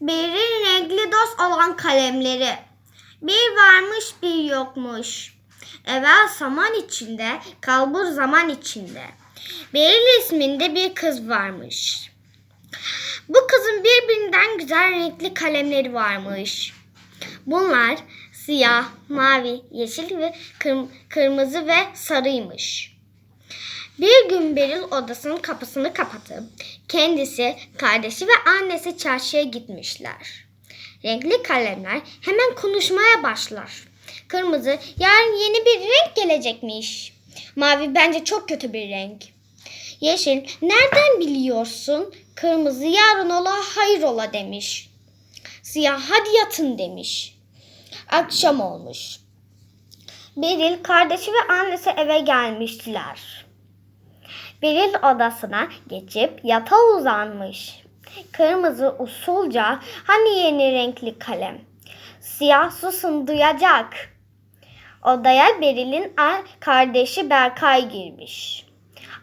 Beril renkli dost olan kalemleri. Bir varmış bir yokmuş. Evvel saman içinde, kalbur zaman içinde. Beril isminde bir kız varmış. Bu kızın birbirinden güzel renkli kalemleri varmış. Bunlar siyah, mavi, yeşil ve kırm- kırmızı ve sarıymış. Bir gün Beril odasının kapısını kapatıp kendisi, kardeşi ve annesi çarşıya gitmişler. Renkli kalemler hemen konuşmaya başlar. Kırmızı, yarın yeni bir renk gelecekmiş. Mavi bence çok kötü bir renk. Yeşil, nereden biliyorsun? Kırmızı, yarın ola hayır ola demiş. Siyah, hadi yatın demiş. Akşam olmuş. Beril, kardeşi ve annesi eve gelmişler. Beril odasına geçip yatağa uzanmış. Kırmızı usulca hani yeni renkli kalem. Siyah susun duyacak. Odaya Beril'in a- kardeşi Berkay girmiş.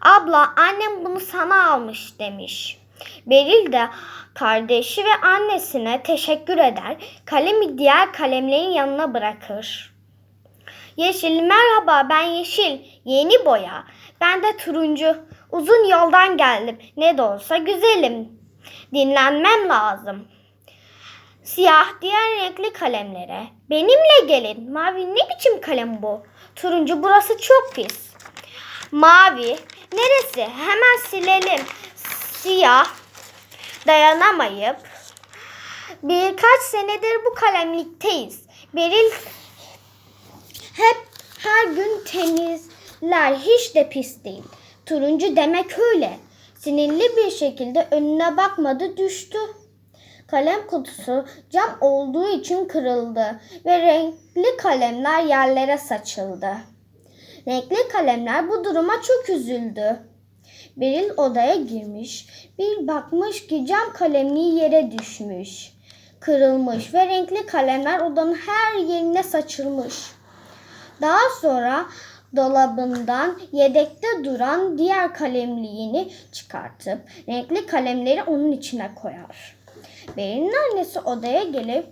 Abla annem bunu sana almış demiş. Beril de kardeşi ve annesine teşekkür eder. Kalemi diğer kalemlerin yanına bırakır. Yeşil merhaba ben Yeşil. Yeni boya. Ben de turuncu. Uzun yoldan geldim. Ne de olsa güzelim. Dinlenmem lazım. Siyah diğer renkli kalemlere. Benimle gelin. Mavi ne biçim kalem bu? Turuncu burası çok pis. Mavi neresi? Hemen silelim. Siyah dayanamayıp birkaç senedir bu kalemlikteyiz. Beril hep her gün temizler hiç de pis değil. Turuncu demek öyle. Sinirli bir şekilde önüne bakmadı düştü. Kalem kutusu cam olduğu için kırıldı ve renkli kalemler yerlere saçıldı. Renkli kalemler bu duruma çok üzüldü. Beril odaya girmiş, bir bakmış ki cam kalemliği yere düşmüş. Kırılmış ve renkli kalemler odanın her yerine saçılmış. Daha sonra dolabından yedekte duran diğer kalemliğini çıkartıp renkli kalemleri onun içine koyar. Beril'in annesi odaya gelip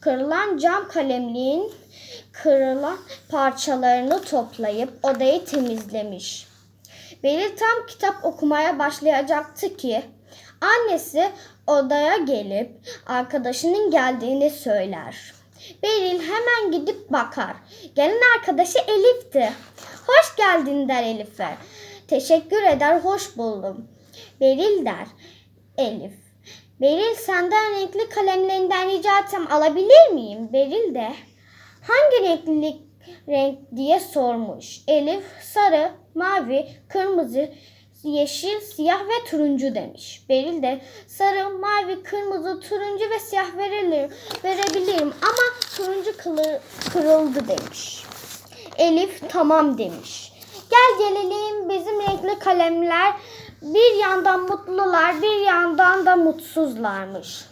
kırılan cam kalemliğin kırılan parçalarını toplayıp odayı temizlemiş. Beril tam kitap okumaya başlayacaktı ki annesi odaya gelip arkadaşının geldiğini söyler. Beril hemen gidip bakar. Gelen arkadaşı Elif'ti. Hoş geldin der Elif'e. Teşekkür eder, hoş buldum. Beril der Elif. Beril senden renkli kalemlerinden rica etsem alabilir miyim? Beril de hangi renkli renk diye sormuş. Elif sarı, mavi, kırmızı, yeşil, siyah ve turuncu demiş. Beril de sarı, mavi, kırmızı, turuncu ve siyah verilir, verebilirim ama turuncu kılı, kırıldı demiş. Elif tamam demiş. Gel gelelim bizim renkli kalemler bir yandan mutlular bir yandan da mutsuzlarmış.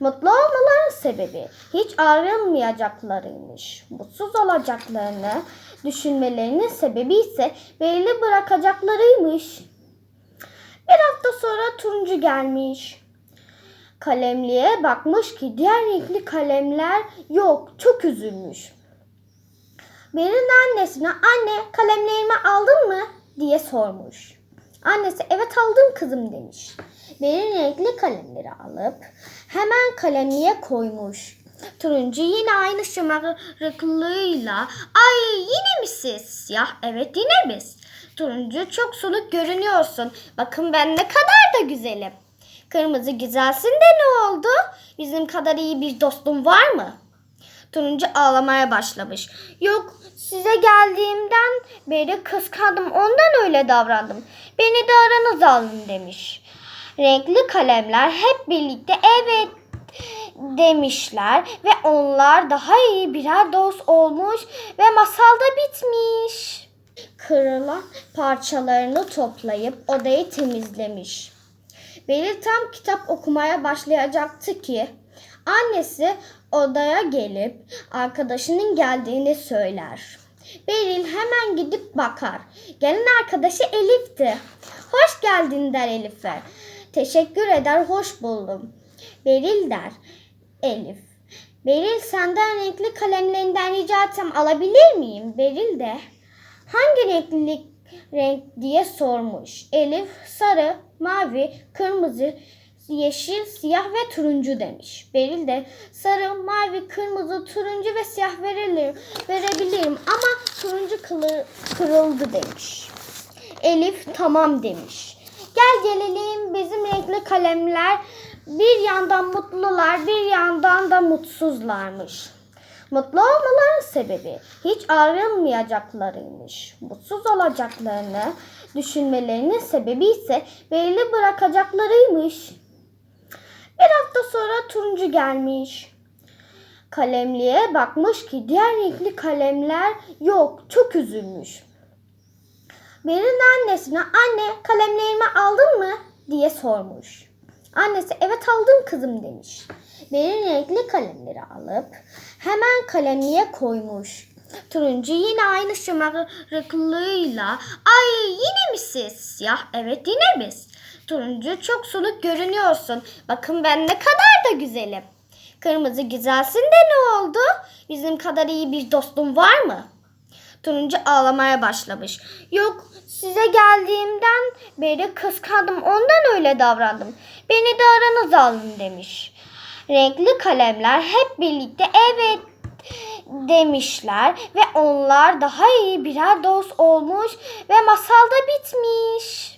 Mutlu olmaların sebebi hiç ayrılmayacaklarıymış. Mutsuz olacaklarını düşünmelerinin sebebi ise belli bırakacaklarıymış. Bir hafta sonra turuncu gelmiş. Kalemliğe bakmış ki diğer renkli kalemler yok. Çok üzülmüş. Berin annesine anne kalemlerimi aldın mı diye sormuş. Annesi evet aldım kızım demiş. Berin renkli kalemleri alıp hemen kalemliğe koymuş. Turuncu yine aynı şımarıklığıyla ay yine mi siz? Siyah evet yine biz. Turuncu çok soluk görünüyorsun. Bakın ben ne kadar da güzelim. Kırmızı güzelsin de ne oldu? Bizim kadar iyi bir dostum var mı? Turuncu ağlamaya başlamış. Yok size geldiğimden beri kıskandım ondan öyle davrandım. Beni de aranıza alın demiş. Renkli kalemler hep birlikte evet demişler ve onlar daha iyi birer dost olmuş ve masalda bitmiş. Kırılan parçalarını toplayıp odayı temizlemiş. Beril tam kitap okumaya başlayacaktı ki annesi odaya gelip arkadaşının geldiğini söyler. Beril hemen gidip bakar. Gelen arkadaşı Elif'ti. Hoş geldin der Elif'e. Teşekkür eder, hoş buldum. Beril der. Elif. Beril senden renkli kalemlerinden rica etsem alabilir miyim? Beril de hangi renkli renk diye sormuş. Elif sarı, mavi, kırmızı, yeşil, siyah ve turuncu demiş. Beril de sarı, mavi, kırmızı, turuncu ve siyah verilir, verebilirim ama turuncu kılı, kırıldı demiş. Elif tamam demiş. Gel gelelim bizim renkli kalemler bir yandan mutlular bir yandan da mutsuzlarmış. Mutlu olmaların sebebi hiç ayrılmayacaklarıymış. Mutsuz olacaklarını düşünmelerinin sebebi ise belli bırakacaklarıymış. Bir hafta sonra turuncu gelmiş. Kalemliğe bakmış ki diğer renkli kalemler yok. Çok üzülmüş. Beril'in annesine anne kalemlerimi aldın mı diye sormuş. Annesi evet aldım kızım demiş. Beril renkli kalemleri alıp hemen kalemliğe koymuş. Turuncu yine aynı şımarıklığıyla ay yine mi siz? Siyah evet yine biz. Turuncu çok soluk görünüyorsun. Bakın ben ne kadar da güzelim. Kırmızı güzelsin de ne oldu? Bizim kadar iyi bir dostum var mı? Turuncu ağlamaya başlamış. Yok size geldiğimden beri kıskandım ondan öyle davrandım. Beni de aranıza alın demiş. Renkli kalemler hep birlikte evet demişler ve onlar daha iyi birer dost olmuş ve masal da bitmiş.